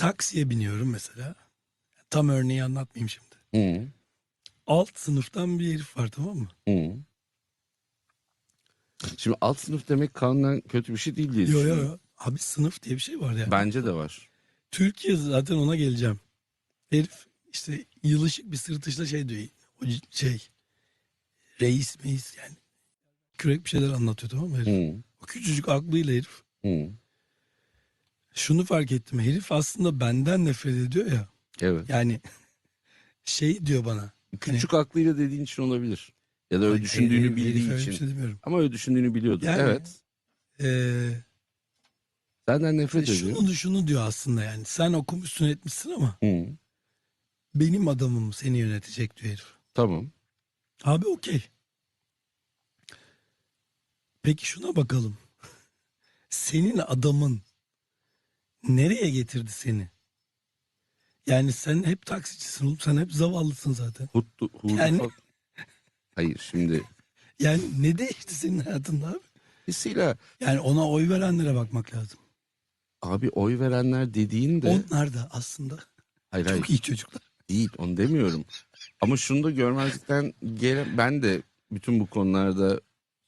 taksiye biniyorum mesela. Tam örneği anlatmayayım şimdi. Hı. Alt sınıftan bir herif var tamam mı? Hı. Şimdi alt sınıf demek kanunen kötü bir şey değil diye Yo yo düşünüyorum. yo. Abi sınıf diye bir şey var yani. Bence de var. Türkiye zaten ona geleceğim. Herif işte yılışık bir sırtışla şey diyor. O c- şey reis meis yani kürek bir şeyler anlatıyor tamam mı herif? Hı. O küçücük aklıyla herif. Hı. Şunu fark ettim. Herif aslında benden nefret ediyor ya. Evet. Yani şey diyor bana. Küçük aklıyla dediğin için olabilir. Ya da öyle Hayır, düşündüğünü herif- bildiği herif öyle için. şey demiyorum. Ama öyle düşündüğünü biliyordu. Yani- evet. Ee, Senden nefret ediyor. şunu şunu diyor aslında yani. Sen okumuşsun etmişsin ama Hı. benim adamım seni yönetecek diyor herif. Tamam. Abi okey. Peki şuna bakalım. Senin adamın nereye getirdi seni? Yani sen hep taksicisin oğlum. Sen hep zavallısın zaten. Huttu, hudu Yani- falan- Hayır şimdi Yani ne değişti senin hayatında abi? Dolayısıyla Yani ona oy verenlere bakmak lazım. abi oy verenler dediğin de Onlar da aslında hayır hayır çok iyi çocuklar. değil onu demiyorum. Ama şunu da görmezlikten gelen ben de bütün bu konularda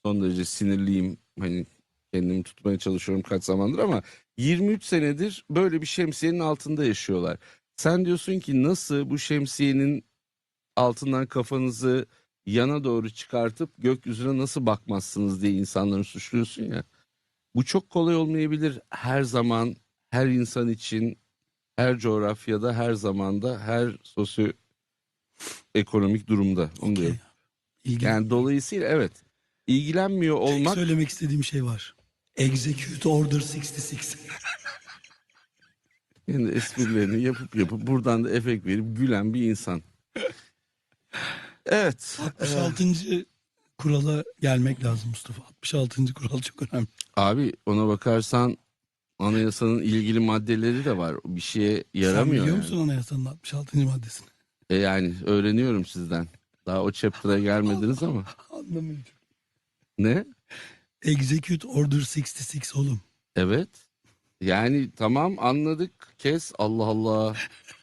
son derece sinirliyim. Hani kendimi tutmaya çalışıyorum kaç zamandır ama 23 senedir böyle bir şemsiyenin altında yaşıyorlar. Sen diyorsun ki nasıl bu şemsiyenin altından kafanızı yana doğru çıkartıp gökyüzüne nasıl bakmazsınız diye insanları suçluyorsun ya. Bu çok kolay olmayabilir her zaman, her insan için, her coğrafyada, her zamanda, her sosyoekonomik durumda. Onu diyorum. İlgili. Yani dolayısıyla evet ilgilenmiyor Tek olmak söylemek istediğim şey var. Execute Order 66. kendi esprilerini yapıp yapıp buradan da efekt verip gülen bir insan. Evet. 66. kurala gelmek lazım Mustafa. 66. kural çok önemli. Abi ona bakarsan anayasanın ilgili maddeleri de var. Bir şeye Sen yaramıyor. biliyor yani. musun anayasanın 66. maddesini? E yani öğreniyorum sizden. Daha o chapter'a gelmediniz ama. Anlamıyorum. Ne? Execute Order 66 oğlum. Evet. Yani tamam anladık. Kes Allah Allah.